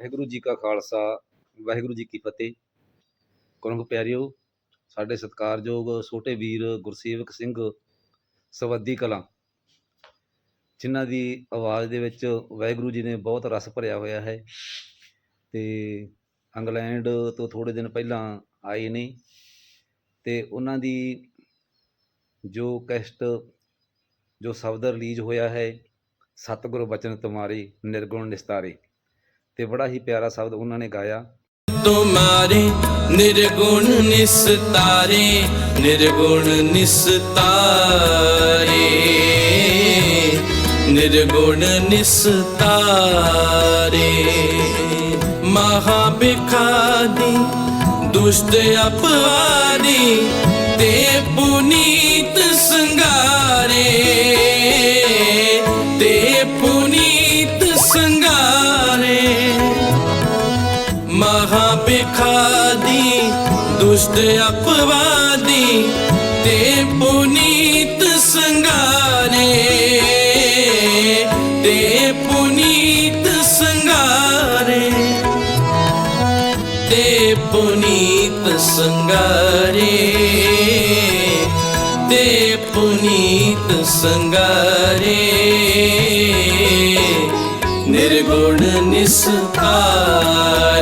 ਵਾਹਿਗੁਰੂ ਜੀ ਕਾ ਖਾਲਸਾ, ਵਾਹਿਗੁਰੂ ਜੀ ਕੀ ਫਤਿਹ। ਗੁਰੂ ਪਿਆਰਿਓ, ਸਾਡੇ ਸਤਿਕਾਰਯੋਗ ਛੋਟੇ ਵੀਰ ਗੁਰਸੇਵਕ ਸਿੰਘ ਸਵੱਦੀ ਕਲਾਂ, ਜਿਨ੍ਹਾਂ ਦੀ ਆਵਾਜ਼ ਦੇ ਵਿੱਚ ਵਾਹਿਗੁਰੂ ਜੀ ਨੇ ਬਹੁਤ ਰਸ ਭਰਿਆ ਹੋਇਆ ਹੈ ਤੇ ਇੰਗਲੈਂਡ ਤੋਂ ਥੋੜੇ ਦਿਨ ਪਹਿਲਾਂ ਆਏ ਨੇ ਤੇ ਉਹਨਾਂ ਦੀ ਜੋ ਕੈਸਟ, ਜੋ ਸ਼ਬਦ ਰਿਲੀਜ਼ ਹੋਇਆ ਹੈ, ਸਤਿਗੁਰ ਬਚਨ ਤੁਮਾਰੇ ਨਿਰਗੁਣ ਨਿਸਤਾਰੇ। ਤੇ ਬੜਾ ਹੀ ਪਿਆਰਾ ਸ਼ਬਦ ਉਹਨਾਂ ਨੇ ਗਾਇਆ। ਤੁਮਾਰੇ ਨਿਰਗੁਣ ਨਿਸਤਾਰੇ ਨਿਰਗੁਣ ਨਿਸਤਾਰੇ। ਨਿਰਗੁਣ ਨਿਸਤਾਰੇ। ਮਹਾ ਬਿਖਾਦੀ ਦੁਸ਼ਟ ਅਪਵਾਦੀ ਤੇ ਪੁਨੀ ਖਾਦੀ, ਦੁਸ਼ਟ ਅਪਵਾਦੀ, ਤੇ ਪੁਨੀਤ ਸੰਗਾਰੇ ਤੇ ਪੁਨੀਤ ਸੰਗਾਰੇ ਤੇ ਪੁਨੀਤ ਸੰਗਾਰੇ ਤੇ ਪੁਨੀਤ ਸੰਗਾਰੇ ਨਿਰਗੁਣ ਨਿਸਤਾਰ।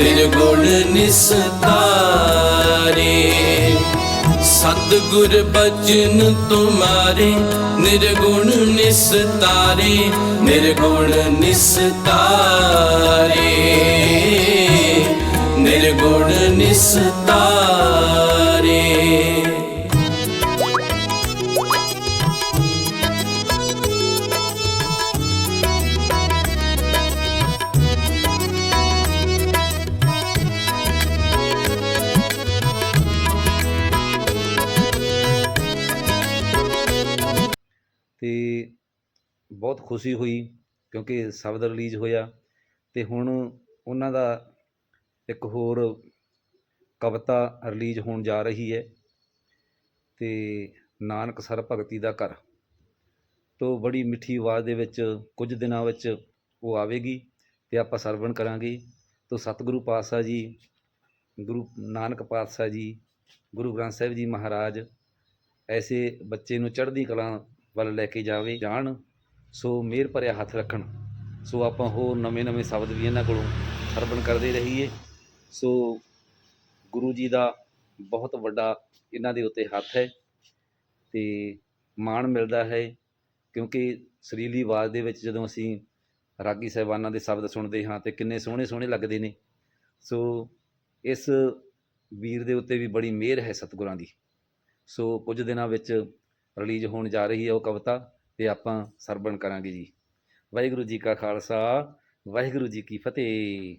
ਨਿਰਗੁਣ ਨਿਸਤਾਰੇ। ਸਤਗੁਰ ਬਚਨ ਤੁਮਾਰੇ ਨਿਰਗੁਣ ਨਿਸਤਾਰੇ ਨਿਰਗੁਣ ਨਿਸਤਾਰੇ। ਨਿਰਗੁਣ ਨਿਸਤਾਰੇ। ਅਤੇ ਬਹੁਤ ਖੁਸ਼ੀ ਹੋਈ ਕਿਉਂਕਿ ਸ਼ਬਦ ਰਿਲੀਜ਼ ਹੋਇਆ ਅਤੇ ਹੁਣ ਉਹਨਾਂ ਦਾ ਇੱਕ ਹੋਰ ਕਵਿਤਾ ਰਿਲੀਜ਼ ਹੋਣ ਜਾ ਰਹੀ ਹੈ ਅਤੇ ਨਾਨਕ ਸਰ ਭਗਤੀ ਦਾ ਘਰ ਤੋਂ ਬੜੀ ਮਿੱਠੀ ਆਵਾਜ਼ ਦੇ ਵਿੱਚ ਕੁਝ ਦਿਨਾਂ ਵਿੱਚ ਉਹ ਆਵੇਗੀ ਤੇ ਆਪਾਂ ਸਰਵਣ ਕਰਾਂਗੇ। ਤੋਂ ਸਤਿਗੁਰੂ ਪਾਤਸ਼ਾਹ ਜੀ, ਗੁਰੂ ਨਾਨਕ ਪਾਤਸ਼ਾਹ ਜੀ, ਗੁਰੂ ਗ੍ਰੰਥ ਸਾਹਿਬ ਜੀ ਮਹਾਰਾਜ, ਐਸੇ ਬੱਚੇ ਨੂੰ ਚੜ੍ਹਦੀ ਕਲਾ ਵੱਲ ਲੈ ਕੇ ਜਾਵੇ, ਜਾਣ, ਸੋ ਮਿਹਰ ਭਰਿਆ ਹੱਥ ਰੱਖਣ। ਸੋ ਆਪਾਂ ਹੋਰ ਨਵੇਂ ਨਵੇਂ ਸ਼ਬਦ ਵੀ ਇਹਨਾਂ ਕੋਲੋਂ ਸਰਵਣ ਕਰਦੇ ਰਹੀਏ। ਸੋ ਗੁਰੂ ਜੀ ਦਾ ਬਹੁਤ ਵੱਡਾ ਇਹਨਾਂ ਦੇ ਉੱਤੇ ਹੱਥ ਹੈ ਤੇ ਮਾਣ ਮਿਲਦਾ ਹੈ, ਕਿਉਂਕਿ ਸਰੀਲੀ ਆਵਾਜ਼ ਦੇ ਵਿੱਚ ਜਦੋਂ ਅਸੀਂ ਰਾਗੀ ਸਾਹਿਬਾਨਾਂ ਦੇ ਸ਼ਬਦ ਸੁਣਦੇ ਹਾਂ ਤੇ ਕਿੰਨੇ ਸੋਹਣੇ ਸੋਹਣੇ ਲੱਗਦੇ ਨੇ। ਸੋ ਇਸ ਵੀਰ ਦੇ ਉੱਤੇ ਵੀ ਬੜੀ ਮਿਹਰ ਹੈ ਸਤਿਗੁਰਾਂ ਦੀ। ਸੋ ਕੁਝ ਦਿਨਾਂ ਵਿੱਚ ਰਿਲੀਜ਼ ਹੋਣ ਜਾ ਰਹੀ ਹੈ ਉਹ ਕਵਿਤਾ ਤੇ ਆਪਾਂ ਸਰਵਣ ਕਰਾਂਗੇ ਜੀ। ਵਾਹਿਗੁਰੂ ਜੀ ਕਾ ਖਾਲਸਾ, ਵਾਹਿਗੁਰੂ ਜੀ ਕੀ ਫਤਿਹ।